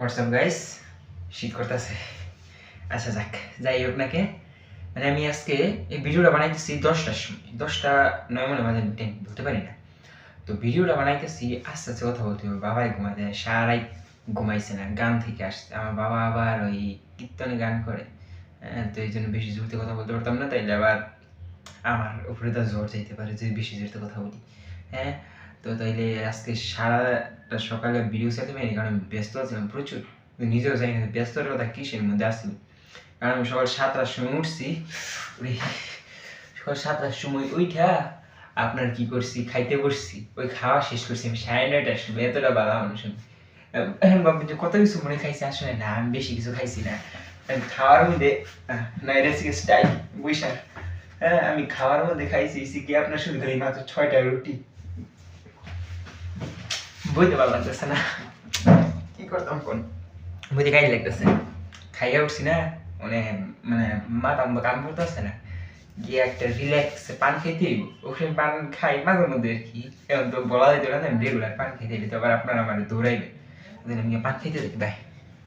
WhatsApp guys শীত করতেছে। আচ্ছা যাক। যাই হোক নাকি মানে আমি আজকে এই ভিডিওটা বানাইতেছি দশটার সময়। দশটা নয় মনে মাঝে টেন বলতে পারি না। তো ভিডিওটা বানাইতেছি আস্তে আস্তে কথা বলতে হবে। বাবাই ঘুমাতে সারাই ঘুমাইছে না গান থেকে আসছে। আমার বাবা আবার ওই কীর্তনে গান করে। হ্যাঁ, তো এই জন্য বেশি জোরতে কথা বলতে পারতাম না। তাইলে আবার আমার উপরে তো জ্বর যাইতে পারে যদি বেশি জোরতে কথা বলি। হ্যাঁ তো তাইলে আজকে সারাটা সকালে ভিডিও চাইতে পারিনি, কারণ আমি ব্যস্ত ছিলাম প্রচুর। নিজেও জানি না ব্যস্ততার কথা কিসের মধ্যে আসছিল কারণ আমি সকাল সাতটার সময় উঠছি উঠে সকাল সাতটার সময় উঠা আপনার কি করছি, খাইতে বসছি, ওই খাওয়া শেষ করছি, আমি সাড়ে নয়টার সময়, এতটা বাধা মানুষ। এখন যে কত কিছু মনে খাইছি, আসলে না, আমি বেশি কিছু খাইছি না। আমি খাওয়ার মধ্যে না এটা হচ্ছে স্টাইল, বৈশাখ। হ্যাঁ আমি খাওয়ার মধ্যে খাইছি কি আপনার শুধু মাত্র ছয়টা রুটি। বইতে ভালো লাগতেছে না। কি করতাম কোন? বুঝতে খাই লাগতেছে। খাইয়া উঠছি না মানে মানে মাথা কাম করতেছে না। গিয়ে একটা রিল্যাক্স পান খেতে ওখানে পান খাই মাঝে মধ্যে আর কি। এখন তো বলা যেত না রেগুলার পান খেতে তো আবার আপনারা আমার দৌড়াইবে আমি পান খেতে দেখি ভাই